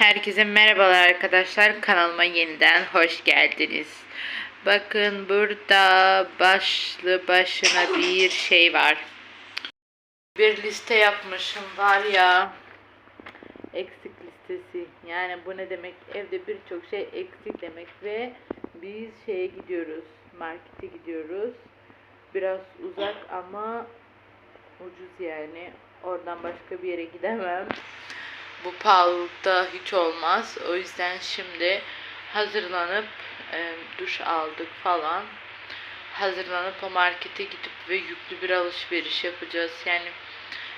Herkese merhabalar arkadaşlar. Kanalıma yeniden hoş geldiniz. Bakın burada başlı başına bir şey var. Bir liste yapmışım var ya. Eksik listesi. Yani bu ne demek? Evde birçok şey eksik demek ve biz şeye gidiyoruz. Markete gidiyoruz. Biraz uzak ama ucuz yani. Oradan başka bir yere gidemem. Bu pahalılıkta hiç olmaz. O yüzden şimdi hazırlanıp e, duş aldık falan. Hazırlanıp o markete gidip ve yüklü bir alışveriş yapacağız. Yani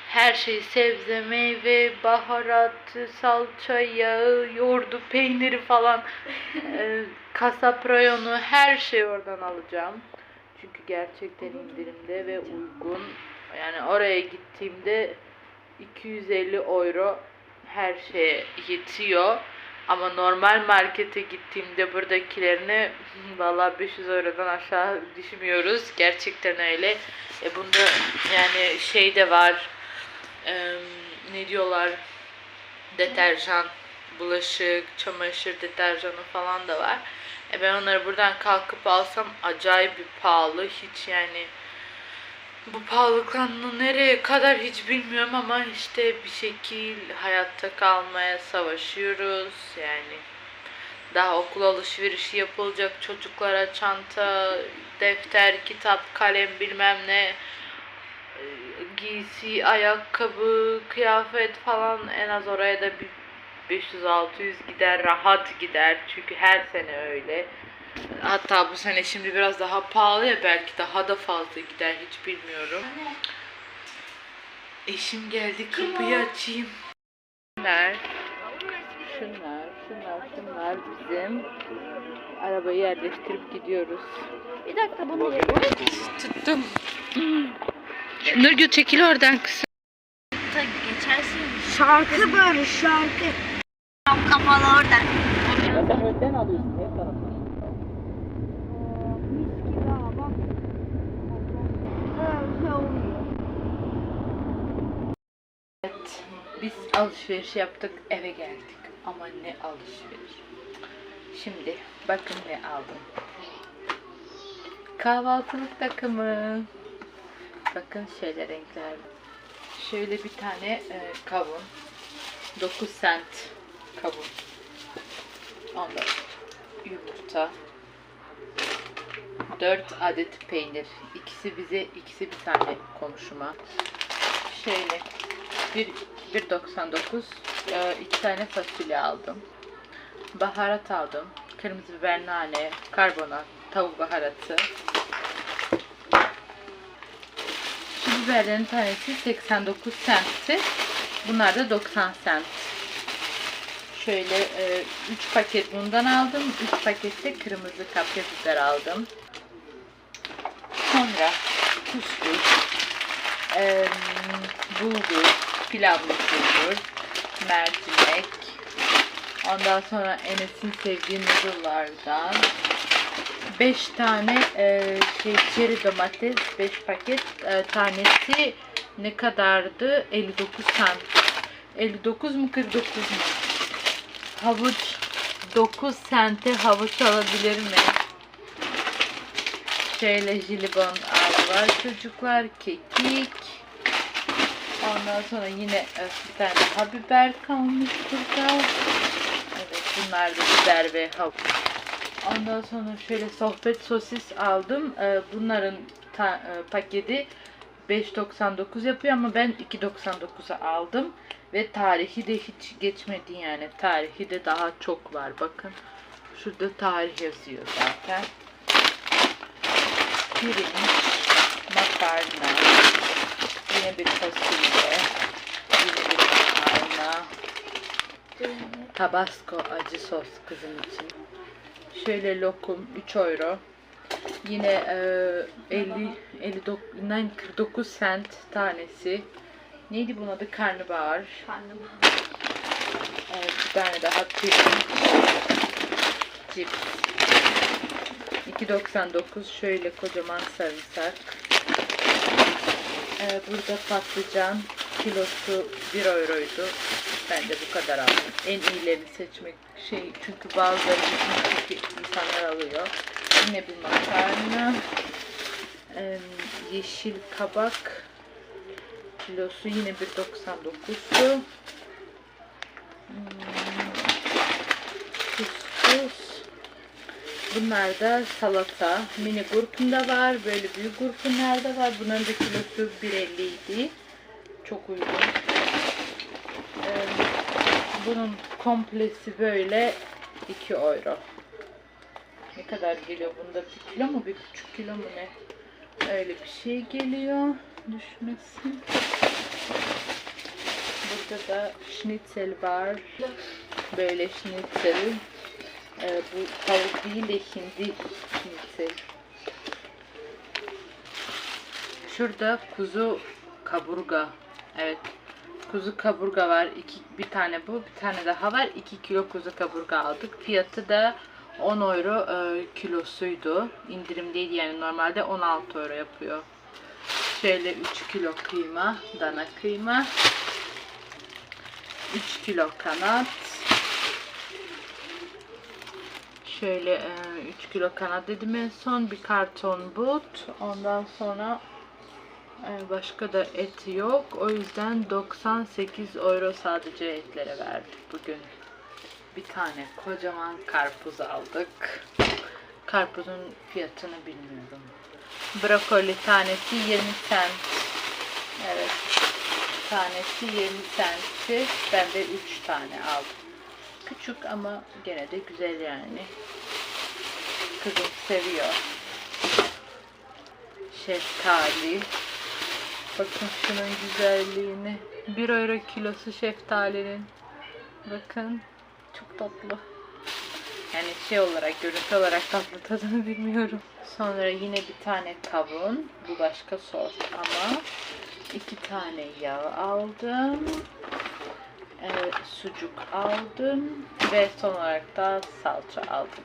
her şey sebze, meyve, baharat, salça, yağı, yoğurdu, peyniri falan e, kasap rayonu her şeyi oradan alacağım. Çünkü gerçekten indirimde ve uygun. Yani oraya gittiğimde 250 euro her şeye yetiyor. Ama normal markete gittiğimde buradakilerini valla 500 eurodan aşağı düşmüyoruz. Gerçekten öyle. E bunda yani şey de var. e, ne diyorlar? Deterjan, bulaşık, çamaşır deterjanı falan da var. E ben onları buradan kalkıp alsam acayip bir pahalı. Hiç yani bu pahalılıktan nereye kadar hiç bilmiyorum ama işte bir şekil hayatta kalmaya savaşıyoruz. Yani daha okul alışverişi yapılacak çocuklara çanta, defter, kitap, kalem bilmem ne giysi, ayakkabı, kıyafet falan en az oraya da bir 500-600 gider rahat gider çünkü her sene öyle. Hatta bu sene şimdi biraz daha pahalı ya belki daha da fazla gider hiç bilmiyorum. Eşim geldi kapıyı açayım. Şunlar, şunlar, şunlar, şunlar bizim. Arabayı yerleştirip gidiyoruz. Bir dakika bunu Tuttum. Nurgül çekil oradan kızım. geçersin. Şarkı böyle şarkı. Tam kapalı orada. Ya sen önden alıyorsun ne tarafa? Evet, biz alışveriş yaptık, eve geldik. Ama ne alışveriş. Şimdi bakın ne aldım. Kahvaltılık takımı. Bakın şöyle renkler. Şöyle bir tane e, kavun. 9 cent kavun. Ondan yumurta. 4 adet peynir. İkisi bize, ikisi bir tane komşuma. Şöyle bir 1.99 e, iki tane fasulye aldım. Baharat aldım. Kırmızı biber, nane, karbonat, tavuk baharatı. Şu biberlerin tanesi 89 centti. Bunlar da 90 cent. Şöyle 3 paket bundan aldım. 3 paket de kırmızı kapya biber aldım. Sonra kuskus, Eee, bulgur, pilavlı bulgur, mercimek. Ondan sonra Enes'in sevdiği noodle'lardan 5 tane eee, şey çeri domates 5 paket eee, tanesi ne kadardı? 59 cent. 59 mu 49 mu? Havuç 9 sente havuç alabilir mi? Şöyle jelibon aldılar çocuklar. Kekik. Ondan sonra yine e, bir tane daha biber kalmış burada. Evet bunlar da biber ve havuç. Ondan sonra şöyle sohbet sosis aldım. E, Bunların e, paketi 5.99 yapıyor ama ben 2.99'a aldım. Ve tarihi de hiç geçmedi yani. Tarihi de daha çok var. Bakın şurada tarih yazıyor zaten pirinç, makarna, yine bir fasulye, yine bir makarna, tabasco acı sos kızım için. Şöyle lokum 3 euro. Yine e, 50 59 nine- 49 cent tanesi. Neydi bunun adı? Karnabahar. Karnım. Evet, bir tane daha pirinç. Cips. 2.99 şöyle kocaman sarımsak. Ee, burada patlıcan kilosu 1 euroydu. Ben de bu kadar aldım. En iyilerini seçmek şey çünkü bazıları insanlar alıyor. Yine bir makarna. Ee, yeşil kabak kilosu yine bir 99'du. Bunlar da salata. Mini gurkunda var. Böyle büyük gurkunlar da var. Bunların da kilosu 1.50 idi. Çok uygun. Ee, bunun komplesi böyle 2 euro. Ne kadar geliyor bunda? Bir kilo mu? Bir buçuk kilo mu ne? Öyle bir şey geliyor. Düşmesin. Burada da schnitzel var. Böyle schnitzel. Ee, bu tavuk değil de hindi schnitzel. Şurada kuzu kaburga. Evet. Kuzu kaburga var. İki, bir tane bu, bir tane daha var. 2 kilo kuzu kaburga aldık. Fiyatı da 10 euro e, kilosuydu. İndirimdeydi yani normalde 16 euro yapıyor. Şöyle 3 kilo kıyma, dana kıyma. 3 kilo kanat. Şöyle 3 kilo kanat dedim en son. Bir karton but. Ondan sonra e, başka da et yok. O yüzden 98 euro sadece etlere verdik bugün. Bir tane kocaman karpuz aldık. Karpuzun fiyatını bilmiyorum. Brokoli tanesi 20 cent. Evet. Tanesi 20 centti. Ben de 3 tane aldım. Küçük ama gene de güzel yani. Kızım seviyor. Şeftali. Bakın şunun güzelliğini. 1 euro kilosu şeftalinin. Bakın. Çok tatlı. Yani şey olarak, görüntü olarak tatlı tadını bilmiyorum. Sonra yine bir tane kavun. Bu başka sos ama iki tane yağ aldım. Ee, sucuk aldım. Ve son olarak da salça aldım.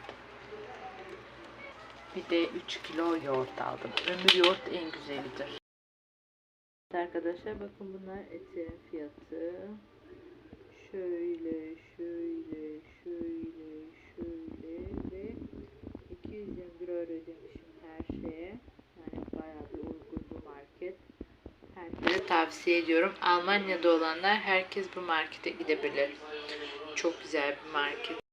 Bir de 3 kilo yoğurt aldım. Ömür yoğurt en güzelidir. Arkadaşlar bakın bunlar etin fiyatı. Şöyle, şöyle, şöyle, şöyle ve 221 euro ödemişim her şeye. Yani bayağı bir uygun tavsiye ediyorum. Almanya'da olanlar herkes bu markete gidebilir. Çok güzel bir market.